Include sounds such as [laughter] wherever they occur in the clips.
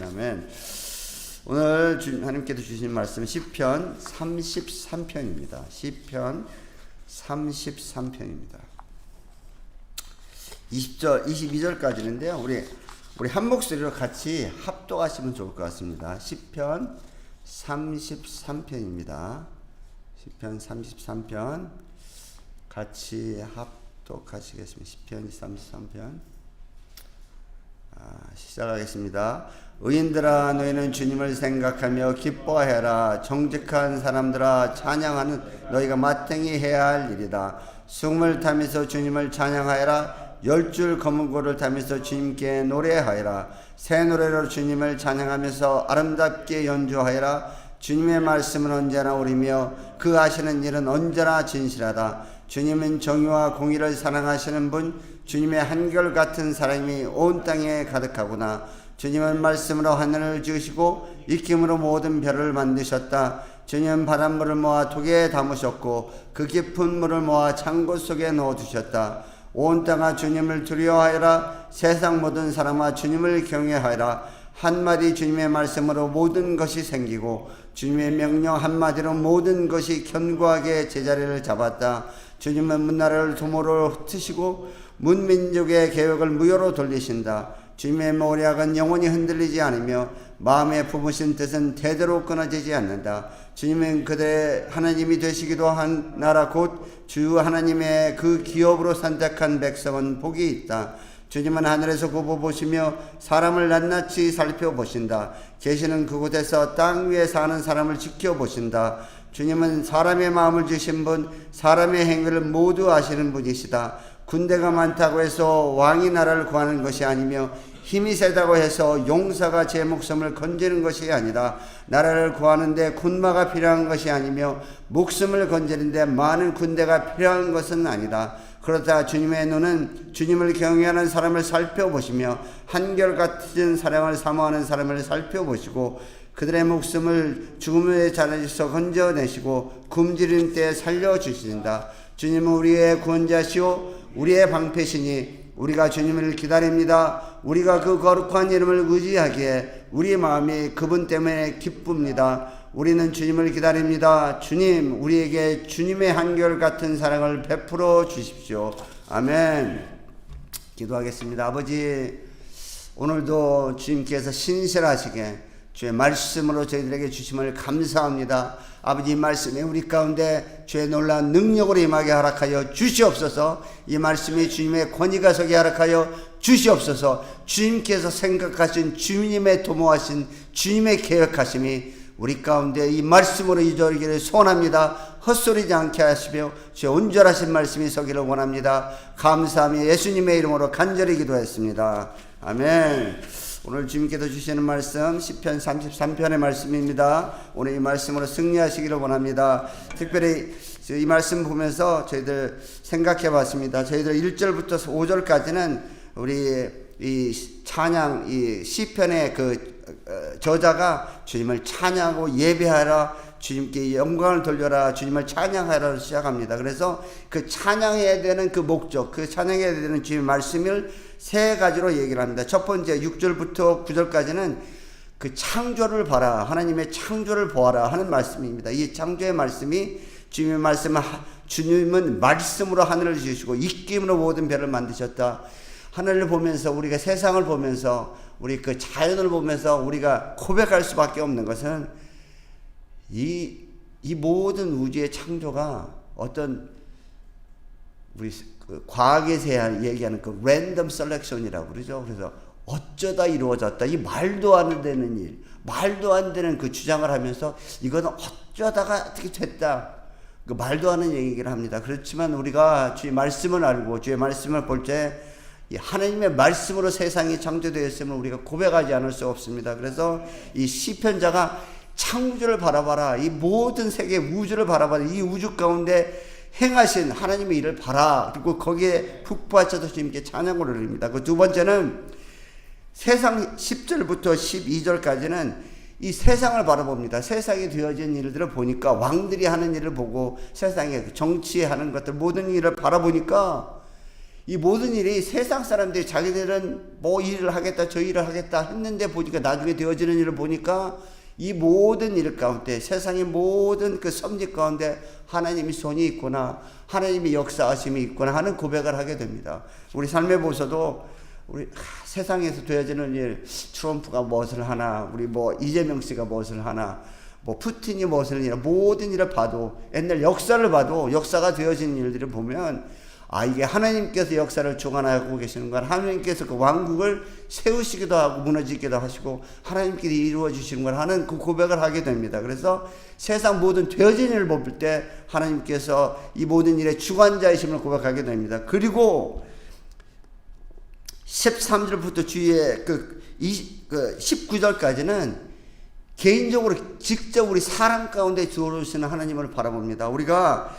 아멘. 오늘 주, 하나님께서 주신 말씀 시편 33편입니다. 시편 33편입니다. 20절, 22절까지는데요. 우리 우리 한 목소리로 같이 합독하시면 좋을 것 같습니다. 시편 33편입니다. 시편 33편 같이 합독하시겠습니다. 시편 33편 아, 시작하겠습니다. 의인들아 너희는 주님을 생각하며 기뻐해라 정직한 사람들아 찬양하는 너희가 마땅히 해야 할 일이다. 숨을 타면서 주님을 찬양하여라 열 줄 검은 고를 타면서 주님께 노래하여라 새 노래로 주님을 찬양하면서 아름답게 연주하여라 주님의 말씀은 언제나 오리며 그 하시는 일은 언제나 진실하다. 주님은 정의와 공의를 사랑하시는 분, 주님의 한결같은 사랑이 온 땅에 가득하구나. 주님은 말씀으로 하늘을 지으시고 익힘으로 모든 별을 만드셨다. 주님은 바닷물을 모아 독에 담으셨고 그 깊은 물을 모아 창고 속에 넣어두셨다. 온 땅아 주님을 두려워하여라. 세상 모든 사람아 주님을 경외하여라. 한마디 주님의 말씀으로 모든 것이 생기고 주님의 명령 한마디로 모든 것이 견고하게 제자리를 잡았다. 주님은 문나라를 도모로 흩으시고 문민족의 계획을 무효로 돌리신다. 주님의 모략은 영원히 흔들리지 않으며 마음에 품으신 뜻은 대대로 끊어지지 않는다. 주님은 그들의 하나님이 되시기도 한 나라 곧 주 하나님의 그 기업으로 선택한 백성은 복이 있다. 주님은 하늘에서 굽어 보시며 사람을 낱낱이 살펴보신다. 계시는 그곳에서 땅 위에 사는 사람을 지켜보신다. 주님은 사람의 마음을 주신 분, 사람의 행위를 모두 아시는 분이시다. 군대가 많다고 해서 왕이 나라를 구하는 것이 아니며 힘이 세다고 해서 용사가 제 목숨을 건지는 것이 아니라 나라를 구하는데 군마가 필요한 것이 아니며 목숨을 건지는데 많은 군대가 필요한 것은 아니다. 그러다 주님의 눈은 주님을 경외하는 사람을 살펴보시며 한결같은 사랑을 사모하는 사람을 살펴보시고 그들의 목숨을 죽음의 자리에서 건져내시고 굶주린 때에 살려주신다. 주님은 우리의 구원자시오 우리의 방패시니 우리가 주님을 기다립니다. 우리가 그 거룩한 이름을 의지하기에 우리 마음이 그분 때문에 기쁩니다. 우리는 주님을 기다립니다. 주님, 우리에게 주님의 한결 같은 사랑을 베풀어 주십시오. 아멘. 기도하겠습니다. 아버지, 오늘도 주님께서 신실하시게 주의 말씀으로 저희들에게 주심을 감사합니다. 아버지 말씀에 우리 가운데 주의 놀라운 능력으로 임하게 허락하여 주시옵소서. 이 말씀이 주님의 권위가 서게 허락하여 주시옵소서. 주님께서 생각하신 주님의 도모하신 주님의 계획하심이 우리 가운데 이 말씀으로 이루어지기를 소원합니다. 헛소리지 않게 하시며 주의 온전하신 말씀이 서기를 원합니다. 감사하며 예수님의 이름으로 간절히 기도했습니다. 아멘. 오늘 주님께서 주시는 말씀 10편 33편의 말씀입니다. 오늘 이 말씀으로 승리하시기를 원합니다. 특별히 이 말씀 보면서 저희들 생각해 봤습니다. 저희들 1절부터 5절까지는 우리 이 찬양 이 시편의 그 어, 저자가 주님을 찬양하고 예배하라 주님께 영광을 돌려라 주님을 찬양하라 시작합니다. 그래서 그 찬양해야 되는 그 목적 그 찬양해야 되는 주님의 말씀을 세 가지로 얘기를 합니다. 첫 번째 6절부터 9절까지는 그 창조를 봐라. 하나님의 창조를 보아라 하는 말씀입니다. 이 창조의 말씀이 주님의 말씀은 주님은 말씀으로 하늘을 지으시고 입김으로 모든 별을 만드셨다. 하늘을 보면서 우리가 세상을 보면서 우리 그 자연을 보면서 우리가 고백할 수밖에 없는 것은 이, 이 모든 우주의 창조가 어떤 우리 그 과학에서 얘기하는 그 랜덤 셀렉션이라고 그러죠. 그래서 어쩌다 이루어졌다. 이 말도 안 되는 일, 말도 안 되는 그 주장을 하면서 이거는 어쩌다가 어떻게 됐다. 그 말도 안 되는 얘기를 합니다. 그렇지만 우리가 주의 말씀을 알고 주의 말씀을 볼 때 하나님의 말씀으로 세상이 창조되었음을 우리가 고백하지 않을 수 없습니다. 그래서 이 시편자가 창조를 바라봐라. 이 모든 세계 우주를 바라봐라. 이 우주 가운데 행하신 하나님의 일을 봐라. 그리고 거기에 푹 빠져서 주님께 찬양을 올립니다. 그 두 번째는 세상 10절부터 12절까지는 이 세상을 바라봅니다. 세상에 되어진 일들을 보니까 왕들이 하는 일을 보고 세상에 정치하는 것들 모든 일을 바라보니까 이 모든 일이 세상 사람들이 자기들은 뭐 일을 하겠다 저 일을 하겠다 했는데 보니까 나중에 되어지는 일을 보니까 이 모든 일 가운데 세상의 모든 그 섭리 가운데 하나님이 손이 있구나 하나님이 역사하심이 있구나 하는 고백을 하게 됩니다. 우리 삶에 보셔도 우리 하, 세상에서 되어지는 일 트럼프가 무엇을 하나 우리 뭐 이재명 씨가 무엇을 하나 뭐 푸틴이 무엇을 하나 모든 일을 봐도 옛날 역사를 봐도 역사가 되어지는 일들을 보면 아 이게 하나님께서 역사를 주관하고 계시는 건 하나님께서 그 왕국을 세우시기도 하고 무너지기도 하시고 하나님께서 이루어 주시는 걸 하는 그 고백을 하게 됩니다. 그래서 세상 모든 되어진 일을 볼 때 하나님께서 이 모든 일의 주관자이심을 고백하게 됩니다. 그리고 13절부터 주위에 그, 이, 그 19절까지는 개인적으로 직접 우리 사람 가운데 들어오시는 하나님을 바라봅니다. 우리가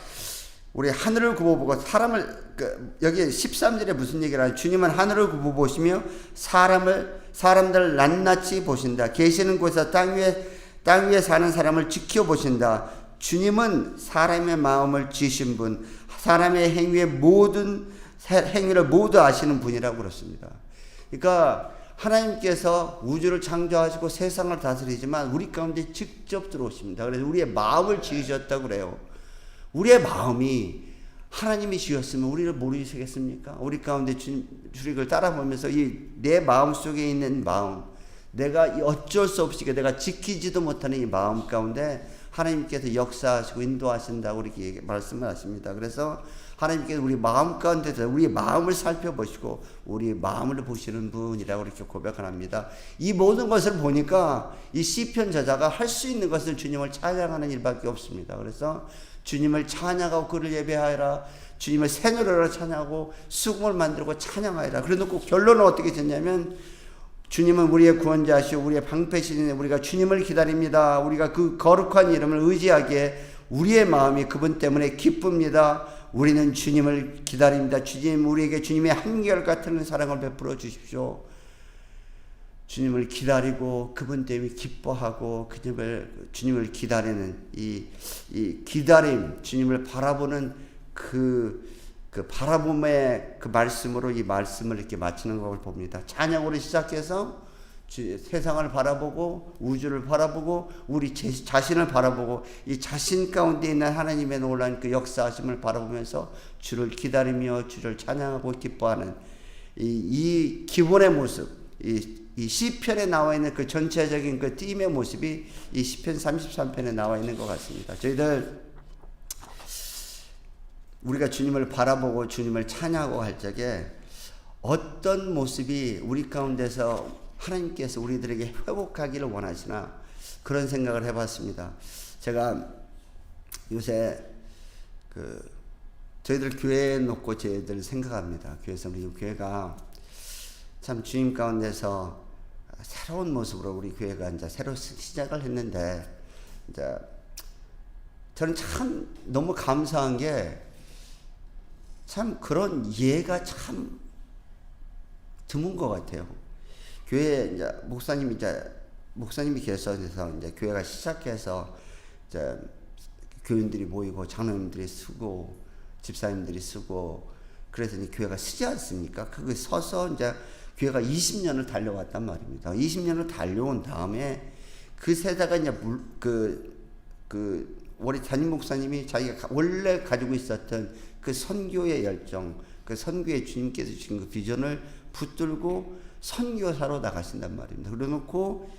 우리 하늘을 굽어보고 사람을 그 여기 13절에 무슨 얘기를 하냐 주님은 하늘을 굽어보시며 사람을 사람들 낱낱이 보신다. 계시는 곳에서 땅 위에 땅 위에 사는 사람을 지켜보신다. 주님은 사람의 마음을 지신 분, 사람의 행위의 모든 행위를 모두 아시는 분이라고 그렇습니다. 그러니까 하나님께서 우주를 창조하시고 세상을 다스리지만 우리 가운데 직접 들어오십니다. 그래서 우리의 마음을 지으셨다고 그래요. 우리의 마음이 하나님이 지었으면 우리를 모르시겠습니까? 우리 가운데 주릭을 따라보면서 이 내 마음 속에 있는 마음, 내가 어쩔 수 없이 내가 지키지도 못하는 이 마음 가운데 하나님께서 역사하시고 인도하신다고 이렇게 말씀을 하십니다. 그래서 하나님께서 우리 마음 가운데서 우리 마음을 살펴보시고 우리 마음을 보시는 분이라고 이렇게 고백을 합니다. 이 모든 것을 보니까 이 시편 저자가 할 수 있는 것은 주님을 찬양하는 일밖에 없습니다. 그래서 주님을 찬양하고 그를 예배하여라. 주님을 새 노래로 찬양하고 수금을 만들고 찬양하여라. 그래놓고 결론은 어떻게 됐냐면 주님은 우리의 구원자시오 우리의 방패신이 우리가 주님을 기다립니다. 우리가 그 거룩한 이름을 의지하기에 우리의 마음이 그분 때문에 기쁩니다. 우리는 주님을 기다립니다. 주님 우리에게 주님의 한결 같은 사랑을 베풀어 주십시오. 주님을 기다리고 그분 때문에 기뻐하고 그님을 주님을 기다리는 이, 이 기다림 주님을 바라보는 그, 그 바라봄의 그 말씀으로 이 말씀을 이렇게 마치는 것을 봅니다. 찬양으로 시작해서 세상을 바라보고 우주를 바라보고 우리 자신을 바라보고 이 자신 가운데 있는 하나님의 놀란 그 역사하심을 바라보면서 주를 기다리며 주를 찬양하고 기뻐하는 이, 이 기본의 모습 이, 이 시편에 나와 있는 그 전체적인 그 띠임의 모습이 이 시편 33편에 나와 있는 것 같습니다. 저희들 우리가 주님을 바라보고 주님을 찬양하고 할 적에 어떤 모습이 우리 가운데서 하나님께서 우리들에게 회복하기를 원하시나 그런 생각을 해봤습니다. 제가 요새 그 저희들 교회에 놓고 저희들 생각합니다. 교회에서 우리 교회가 참 주님 가운데서 새로운 모습으로 우리 교회가 이제 새로 시작을 했는데 이제 저는 참 너무 감사한 게 참 그런 예가 참 드문 것 같아요. 교회 이제 목사님이 이제 목사님이 계셔서 이제 교회가 시작해서 이제 교인들이 모이고 장로님들이 쓰고 집사님들이 쓰고 그래서 이제 교회가 쓰지 않습니까? 그게 서서 이제 교회가 20년을 달려왔단 말입니다. 20년을 달려온 다음에 그 세대가 이제 물, 그, 그, 우리 담임 목사님이 자기가 원래 가지고 있었던 그 선교의 열정, 그 선교의 주님께서 주신 그 비전을 붙들고 선교사로 나가신단 말입니다. 그래 놓고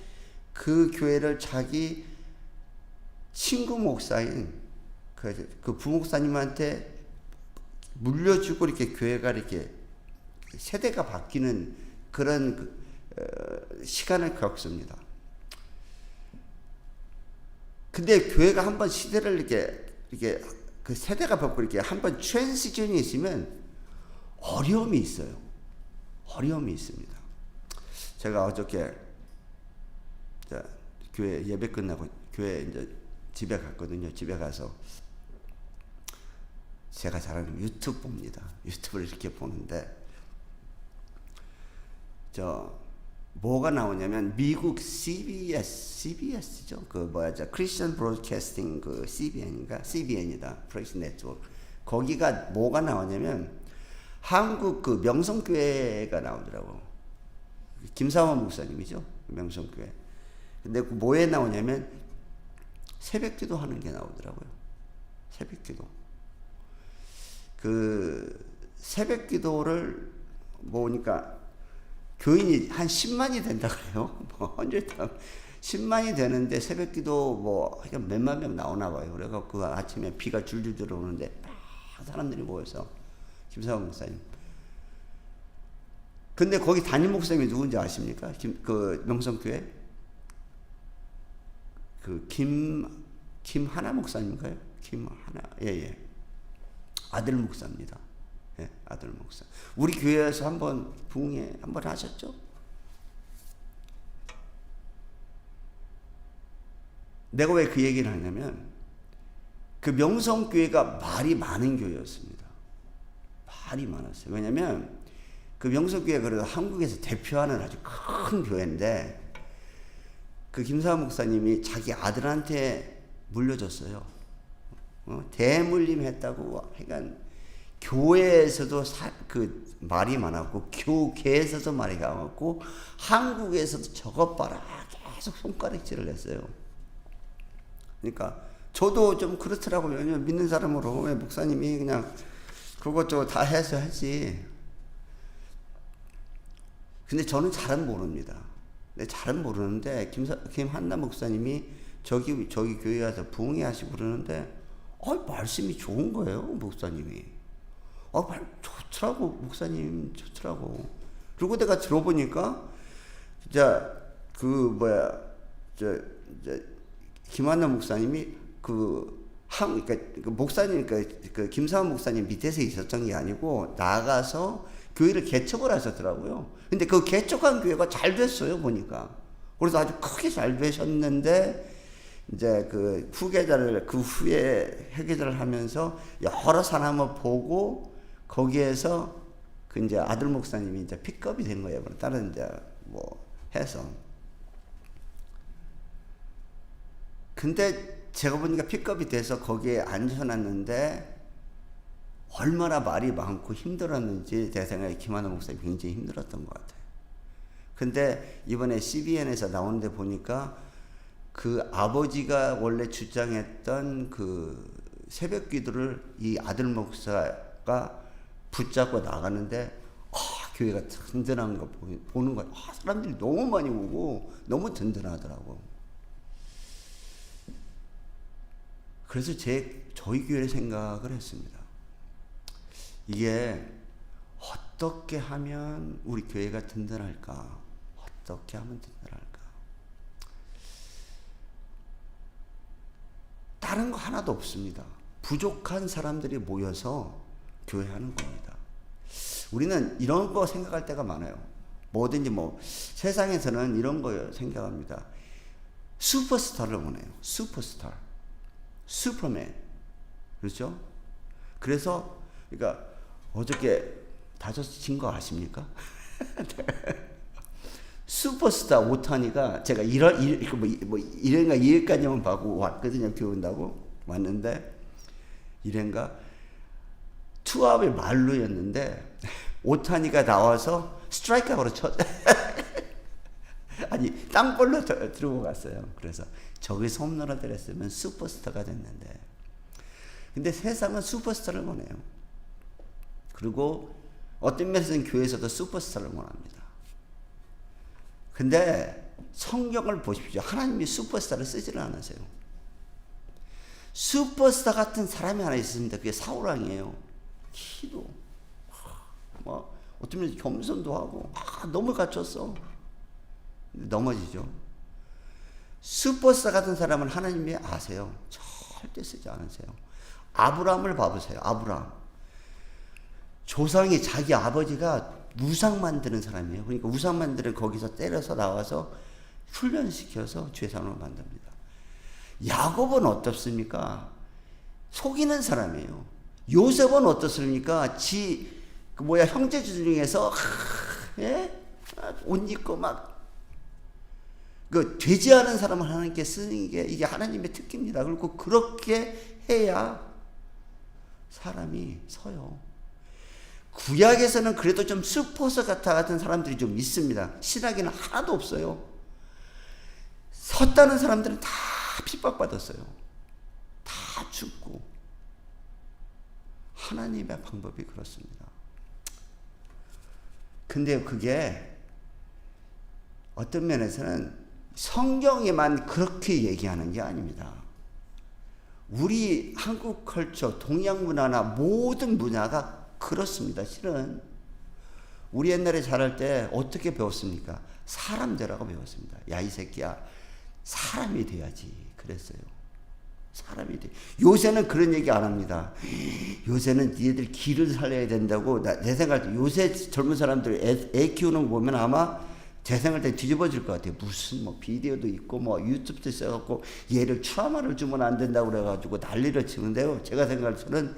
그 교회를 자기 친구 목사인 그, 그 부목사님한테 물려주고 이렇게 교회가 이렇게 세대가 바뀌는 그런 그, 어, 시간을 겪습니다. 근데 교회가 한번 시대를 이렇게 이렇게 그 세대가 바뀌고 이렇게 한번 트랜시전이 있으면 어려움이 있어요. 어려움이 있습니다. 제가 어저께 교회 예배 끝나고 교회 이제 집에 갔거든요. 집에 가서 제가 잘하는 유튜브 봅니다. 유튜브를 이렇게 보는데 저 뭐가 나오냐면 미국 CBS, CBS죠. 그 뭐야, 저 크리스천 브로드캐스팅 그 CBN인가? CBN이다. 프레스 네트워크. 거기가 뭐가 나오냐면 한국 그 명성교회가 나오더라고. 김사원 목사님이죠. 명성교회. 근데 그 뭐에 나오냐면 새벽 기도 하는 게 나오더라고요. 새벽 기도. 그 새벽 기도를 보니까 교인이 한 10만이 된다 그래요. [laughs] 뭐 헌절당 10만이 되는데 새벽 기도 뭐 몇만 명 나오나 봐요. 그래서 그 아침에 비가 줄줄 들어오는데 막 사람들이 모여서 김사원 목사님. 근데 거기 담임 목사님이 누군지 아십니까? 김, 그 명성교회 그 김 김하나 목사님인가요? 김하나 예 예 아들 목사입니다. 예, 아들 목사. 우리 교회에서 한번 부흥회 한번 하셨죠? 내가 왜 그 얘기를 하냐면 그 명성교회가 말이 많은 교회였습니다. 말이 많았어요. 왜냐면 그 명성교회가 그래도 한국에서 대표하는 아주 큰 교회인데 그 김사원 목사님이 자기 아들한테 물려줬어요. 어? 대물림 했다고 하여간 교회에서도 사, 그 말이 많았고 교계에서도 말이 많았고 한국에서도 저것 봐라 계속 손가락질을 했어요. 그러니까 저도 좀 그렇더라고요. 믿는 사람으로 왜 목사님이 그냥 그것 저것 다 해서 하지. 근데 저는 잘은 모릅니다. 근데 잘은 모르는데 김사, 김한나 목사님이 저기 저기 교회 와서 부흥회 하시고 그러는데 어 말씀이 좋은 거예요 목사님이. 어말 좋더라고 목사님 좋더라고. 그리고 내가 들어보니까 진짜 그 뭐야 저, 저 김한나 목사님이 그 한, 그러니까 그 목사님, 그, 그 김사원 목사님 밑에서 있었던 게 아니고 나가서 교회를 개척을 하셨더라고요. 근데 그 개척한 교회가 잘 됐어요, 보니까. 그래서 아주 크게 잘 되셨는데, 이제 그 후계자를, 그 후에 회계자를 하면서 여러 사람을 보고 거기에서 그 이제 아들 목사님이 이제 픽업이 된 거예요. 다른 이제 뭐 해서. 근데 제가 보니까 픽업이 돼서 거기에 앉혀놨는데 얼마나 말이 많고 힘들었는지 제 생각에 김하나 목사님 굉장히 힘들었던 것 같아요. 근데 이번에 CBN에서 나오는데 보니까 그 아버지가 원래 주장했던 그 새벽 기도를 이 아들 목사가 붙잡고 나가는데 아, 교회가 든든한 거 보는 거예요. 아, 사람들이 너무 많이 오고 너무 든든하더라고. 그래서 제 저희 교회를 생각을 했습니다. 이게 어떻게 하면 우리 교회가 든든할까? 어떻게 하면 든든할까? 다른 거 하나도 없습니다. 부족한 사람들이 모여서 교회하는 겁니다. 우리는 이런 거 생각할 때가 많아요. 뭐든지 뭐 세상에서는 이런 거 생각합니다. 슈퍼스타를 원해요. 슈퍼스타. 슈퍼맨. 그렇죠? 그래서 그러니까 어저께 다저스 친거 아십니까? [laughs] 슈퍼스타 오타니가 제가 1월 1, 뭐, 뭐 1회인가 2회까지만 봐고 왔거든요. 교훈다고 왔는데 1회인가 투합의 말로였는데 오타니가 나와서 스트라이크아웃으로 쳤 [laughs] 아니 땅볼로 들고 갔어요. 그래서 저기서 홈런을 때렸으면 슈퍼스타가 됐는데 근데 세상은 슈퍼스타를 원해요. 그리고 어떤 면에서는 교회에서도 슈퍼스타를 원합니다. 근데 성경을 보십시오. 하나님이 슈퍼스타를 쓰지를 않으세요. 슈퍼스타 같은 사람이 하나 있습니다. 그게 사울왕이에요. 키도 뭐 어쩌면 겸손도 하고 아, 너무 갖췄어. 넘어지죠. 슈퍼스타 같은 사람은 하나님이 아세요. 절대 쓰지 않으세요. 아브라함을 봐보세요. 아브라함. 조상이 자기 아버지가 우상 만드는 사람이에요. 그러니까 우상 만드는 거기서 때려서 나와서 훈련시켜서 죄상으로 만듭니다. 야곱은 어떻습니까? 속이는 사람이에요. 요셉은 어떻습니까? 지, 그 뭐야, 형제 중에서, 예? 옷 입고 막, 그, 되지 않은 사람을 하나님께 쓰는 게 이게 하나님의 특기입니다. 그리고 그렇게 해야 사람이 서요. 구약에서는 그래도 좀 슈퍼서 같아 같은 사람들이 좀 있습니다. 신학에는 하나도 없어요. 섰다는 사람들은 다 핍박받았어요. 다 죽고. 하나님의 방법이 그렇습니다. 근데 그게 어떤 면에서는 성경에만 그렇게 얘기하는 게 아닙니다. 우리 한국 컬처, 동양 문화나 모든 문화가 그렇습니다. 실은 우리 옛날에 자랄 때 어떻게 배웠습니까? 사람 되라고 배웠습니다. 야 이 새끼야 사람이 돼야지 그랬어요. 사람이 돼. 요새는 그런 얘기 안 합니다. 요새는 니네들 길을 살려야 된다고 나, 내 생각할 때 요새 젊은 사람들 애, 애 키우는 거 보면 아마 제 생각할 때 뒤집어질 것 같아요. 무슨 뭐 비디오도 있고 뭐 유튜브도 있어갖고 얘를 트라우마를 주면 안 된다고 그래가지고 난리를 치는데요. 제가 생각할 때는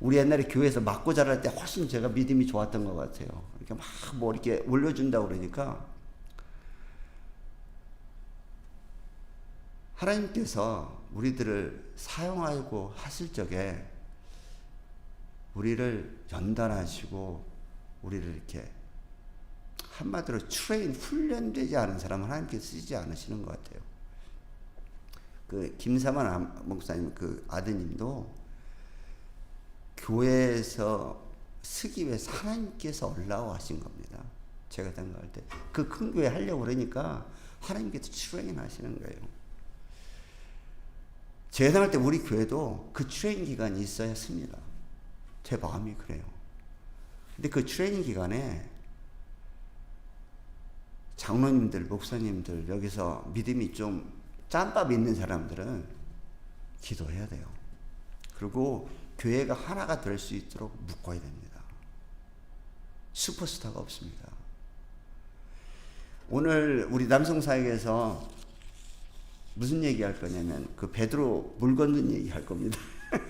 우리 옛날에 교회에서 맞고 자랄 때 훨씬 제가 믿음이 좋았던 것 같아요. 이렇게 막 뭐 이렇게 올려준다고 그러니까 하나님께서 우리들을 사용하고 하실 적에 우리를 연단하시고 우리를 이렇게 한마디로 트레인 훈련되지 않은 사람은 하나님께 쓰지 않으시는 것 같아요. 그 김사만 목사님 그 아드님도 교회에서 쓰기 위해서 하나님께서 올라와 하신 겁니다. 제가 생각할 때 그 큰 교회 하려고 그러니까 하나님께서 트레인 하시는 거예요. 생각할 때 우리 교회도 그 트레이닝 기간이 있어야 씁니다. 제 마음이 그래요. 근데 그 트레이닝 기간에 장로님들, 목사님들, 여기서 믿음이 좀 짬밥 있는 사람들은 기도해야 돼요. 그리고 교회가 하나가 될 수 있도록 묶어야 됩니다. 슈퍼스타가 없습니다. 오늘 우리 남성사역에서 무슨 얘기 할 거냐면 그 베드로 물 걷는 얘기 할 겁니다. [laughs]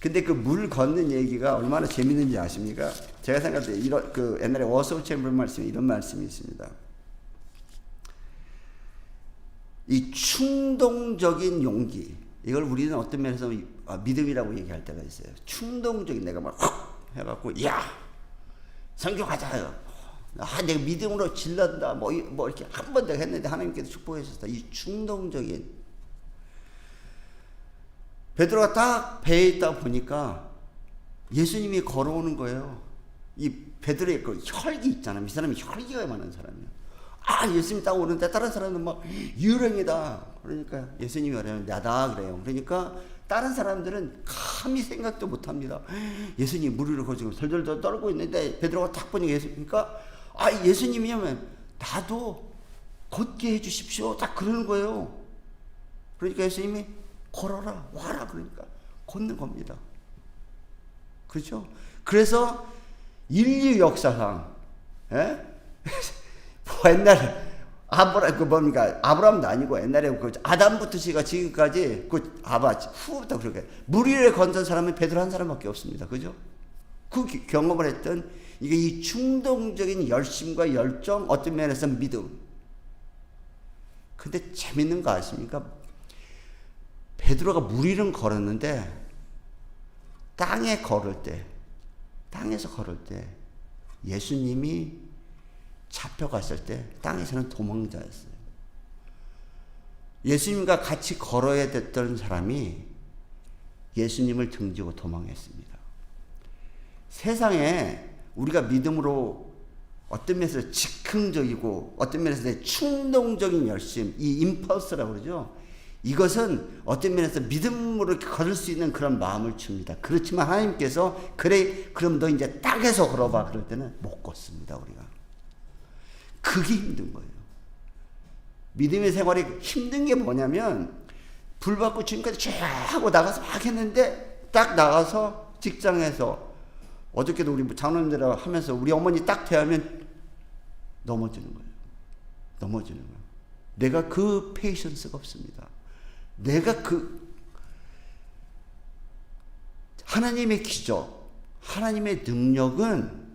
근데 그 물 걷는 얘기가 얼마나 재밌는지 아십니까? 제가 생각할 때 이런 그 옛날에 워서 챔버 말씀에 이런 말씀이 있습니다. 이 충동적인 용기 이걸 우리는 어떤 면에서 믿음이라고 얘기할 때가 있어요. 충동적인 내가 막 해갖고 야 성경하자요. 아, 내가 믿음으로 질렀다. 뭐, 뭐 이렇게 한번더 했는데 하나님께서 축복하셨다. 이 충동적인 베드로가 딱 배에 있다 보니까 예수님이 걸어오는 거예요. 이 베드로의 그 혈기 있잖아. 이 사람이 혈기가 많은 사람이야. 아, 예수님 딱 오는데 다른 사람은 막 유령이다. 그러니까 예수님이 말하는 나다 그래요. 그러니까 다른 사람들은 감히 생각도 못 합니다. 예수님 물 위로 거지고 덜덜덜 떨고 있는데 베드로가 딱 보니까 예수니까 아, 예수님이면 나도 걷게 해 주십시오. 딱 그러는 거예요. 그러니까 예수님이 걸어라, 와라. 그러니까 걷는 겁니다. 그죠? 그래서 인류 역사상, 예? [laughs] 뭐 옛날에 아브라 그 뭡니까 아브라함도 아니고 옛날에 그 아담부터 시가 지금까지 그 아바 후부터 그렇게 물 위에 건전 사람은 베드로 한 사람밖에 없습니다. 그죠? 그 경험을 했던 이게 이 충동적인 열심과 열정 어떤 면에서 믿음. 근데 재밌는 거 아십니까? 베드로가 물 위는 걸었는데 땅에 걸을 때 땅에서 걸을 때 예수님이 잡혀갔을 때 땅에서는 도망자였어요. 예수님과 같이 걸어야 됐던 사람이 예수님을 등지고 도망했습니다. 세상에 우리가 믿음으로 어떤 면에서 즉흥적이고 어떤 면에서 충동적인 열심, 이 임펄스라고 그러죠. 이것은 어떤 면에서 믿음으로 걸을 수 있는 그런 마음을 줍니다. 그렇지만 하나님께서 그래 그럼 너 이제 땅에서 걸어봐 그럴 때는 못 걷습니다 우리가. 그게 힘든 거예요. 믿음의 생활이 힘든 게 뭐냐면 불 받고 지금까지 쫙 하고 나가서 막 했는데 딱 나가서 직장에서 어저께도 우리 장로님들하고 하면서 우리 어머니 딱 대하면 넘어지는 거예요. 넘어지는 거예요. 내가 그 페이션스가 없습니다. 내가 그 하나님의 기적, 하나님의 능력은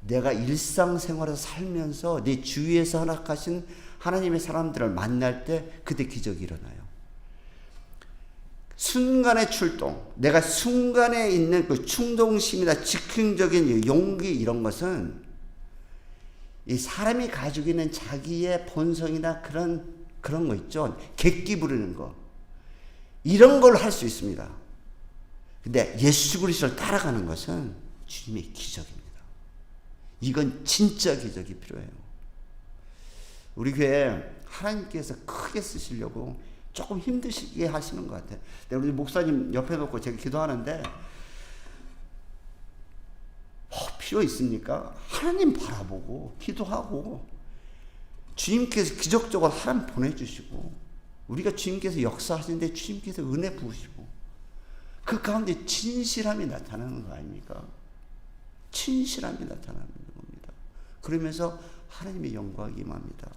내가 일상생활에서 살면서 내 주위에서 허락하신 하나님의 사람들을 만날 때 그때 기적이 일어나요. 순간의 출동, 내가 순간에 있는 그 충동심이나 즉흥적인 용기 이런 것은 이 사람이 가지고 있는 자기의 본성이나 그런 그런 거 있죠. 객기 부리는 거. 이런 걸 할 수 있습니다. 근데 예수 그리스도를 따라가는 것은 주님의 기적입니다. 이건 진짜 기적이 필요해요. 우리 교회 하나님께서 크게 쓰시려고 조금 힘드시게 하시는 것 같아요. 내가 우리 목사님 옆에 놓고 제가 기도하는데 뭐 필요 있습니까? 하나님 바라보고 기도하고 주님께서 기적적으로 하나님 보내주시고 우리가 주님께서 역사하시는데 주님께서 은혜 부으시고 그 가운데 진실함이 나타나는 거 아닙니까? 진실함이 나타나는 겁니다. 그러면서 하나님의 영광이 임합니다.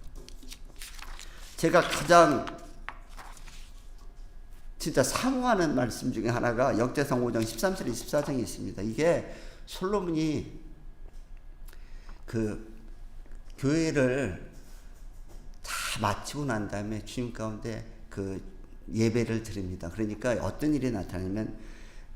제가 가장 진짜 사모하는 말씀 중에 하나가 역대상 5장 13절 24장에 있습니다. 이게 솔로몬이 그 교회를 다 마치고 난 다음에 주님 가운데 그 예배를 드립니다. 그러니까 어떤 일이 나타나면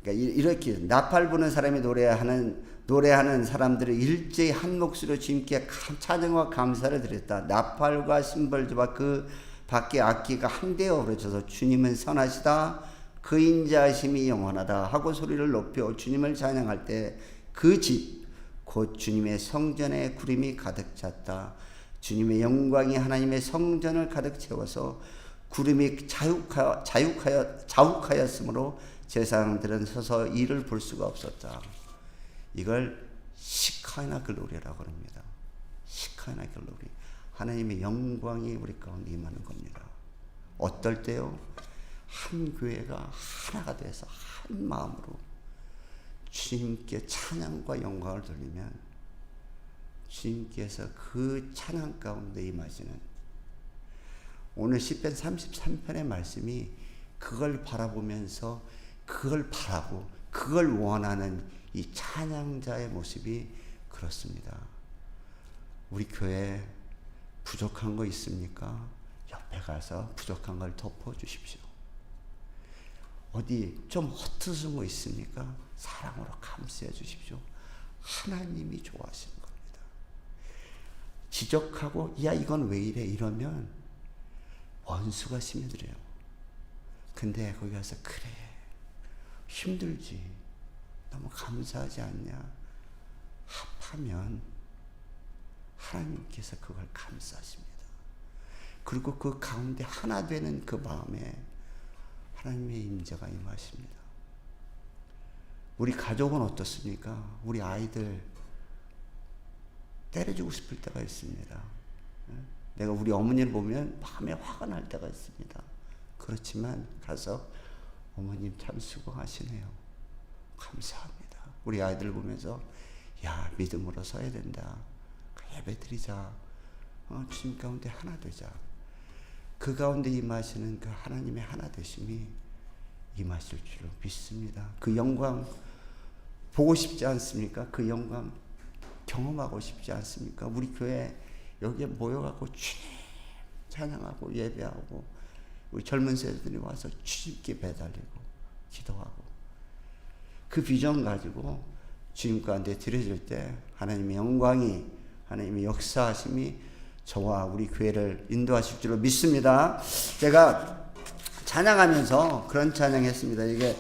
그러니까 이렇게 나팔 부는 사람이 노래하는 노래하는 사람들을 일제히 한 목소리로 주님께 찬양과 감사를 드렸다. 나팔과 심벌주와 그 밖에 악기가 한데 어우러져서 주님은 선하시다. 그 인자심이 영원하다 하고 소리를 높여 주님을 찬양할 때 그 집 곧 주님의 성전에 구름이 가득 찼다. 주님의 영광이 하나님의 성전을 가득 채워서 구름이 자욱하여, 자욱하여, 자욱하였으므로 제사장들은 서서 이를 볼 수가 없었다. 이걸 시카나 글로리라고 합니다. 시카나 글로리. 하나님의 영광이 우리 가운데 임하는 겁니다. 어떨 때요? 한 교회가 하나가 돼서 한 마음으로 주님께 찬양과 영광을 돌리면 주님께서 그 찬양 가운데 임하시는 오늘 10편 33편의 말씀이 그걸 바라보면서 그걸 바라고 그걸 원하는 이 찬양자의 모습이 그렇습니다. 우리 교회 부족한 거 있습니까? 옆에 가서 부족한 걸 덮어 주십시오. 어디 좀 헛트은 거 있습니까? 사랑으로 감싸 주십시오. 하나님이 좋아하시는 겁니다. 지적하고 야 이건 왜 이래 이러면 원수가 스며들어요. 근데 거기 가서 그래 힘들지 너무 감사하지 않냐 합하면 하나님께서 그걸 감싸십니다. 그리고 그 가운데 하나 되는 그 마음에 하나님의 임재가 임하십니다. 우리 가족은 어떻습니까? 우리 아이들 때려주고 싶을 때가 있습니다. 내가 우리 어머니를 보면 마음에 화가 날 때가 있습니다. 그렇지만 가서 어머님 참 수고하시네요. 감사합니다. 우리 아이들 보면서 야 믿음으로 서야 된다. 예배 드리자. 어, 주님 가운데 하나 되자. 그 가운데 임하시는 그 하나님의 하나 되심이 임하실 줄로 믿습니다. 그 영광 보고 싶지 않습니까? 그 영광 경험하고 싶지 않습니까? 우리 교회 여기에 모여갖고 주님 찬양하고 예배하고 우리 젊은 세대들이 와서 주님께 배달리고 기도하고 그 비전 가지고 주님 가운데 드려질 때 하나님의 영광이 하나님의 역사하심이 저와 우리 교회를 인도하실 줄로 믿습니다. 제가 찬양하면서 그런 찬양했습니다. 이게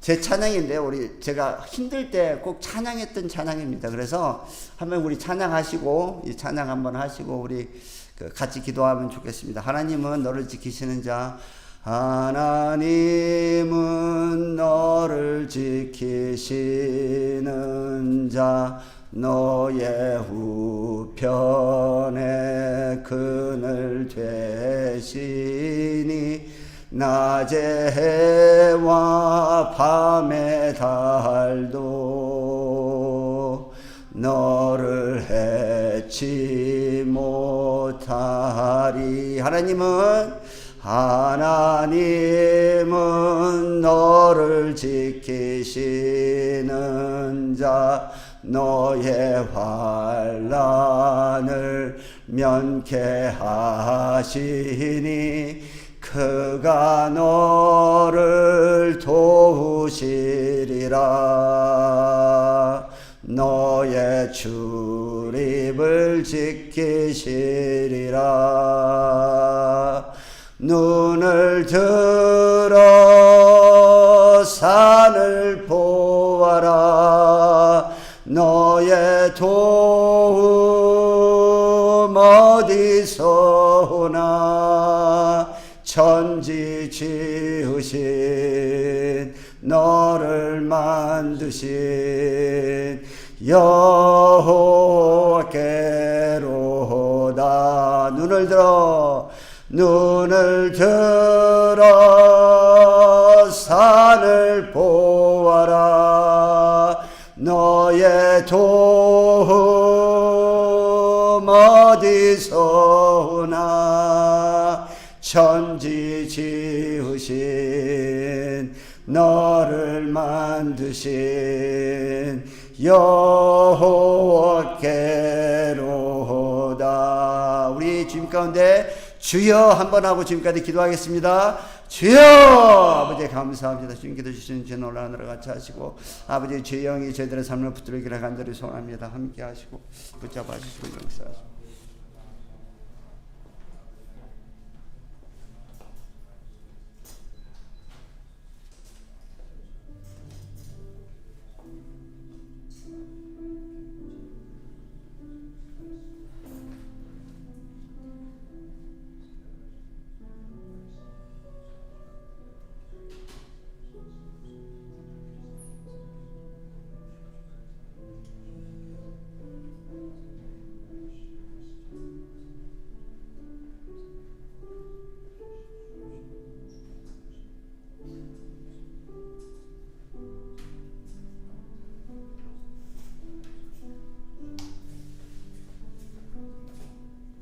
제 찬양인데 우리 제가 힘들 때 꼭 찬양했던 찬양입니다. 그래서 한번 우리 찬양하시고 이 찬양 한번 하시고 우리 그 같이 기도하면 좋겠습니다. 하나님은 너를 지키시는 자 하나님은 너를 지키시는 자 너의 우편에 그늘 되시니 낮의 해와 밤의 달도 너를 해치 못하리. 하나님은 하나님은 너를 지키시는 자 너의 환란을 면케 하시니 그가 너를 도우시리라. 너의 출입을 지키시리라. 눈을 들어 산을 보아라 오나 천지 지으신 너를 만드신 여호와께로다. 눈을 들어 눈을 들어 산을 보아라. 너의 도움 어디서 오나 천지 지으신 너를 만드신 여호와께로다 우리 주님 가운데 주여 한번 하고 지금까지 기도하겠습니다. 주여 아버지 감사합니다. 주님께서 주신 제 놀라 하늘을 같이 하시고 아버지 주의 영이 저희들의 삶을 붙들기를 간절히 소원합니다. 함께 하시고 붙잡아 주시고 용서하시고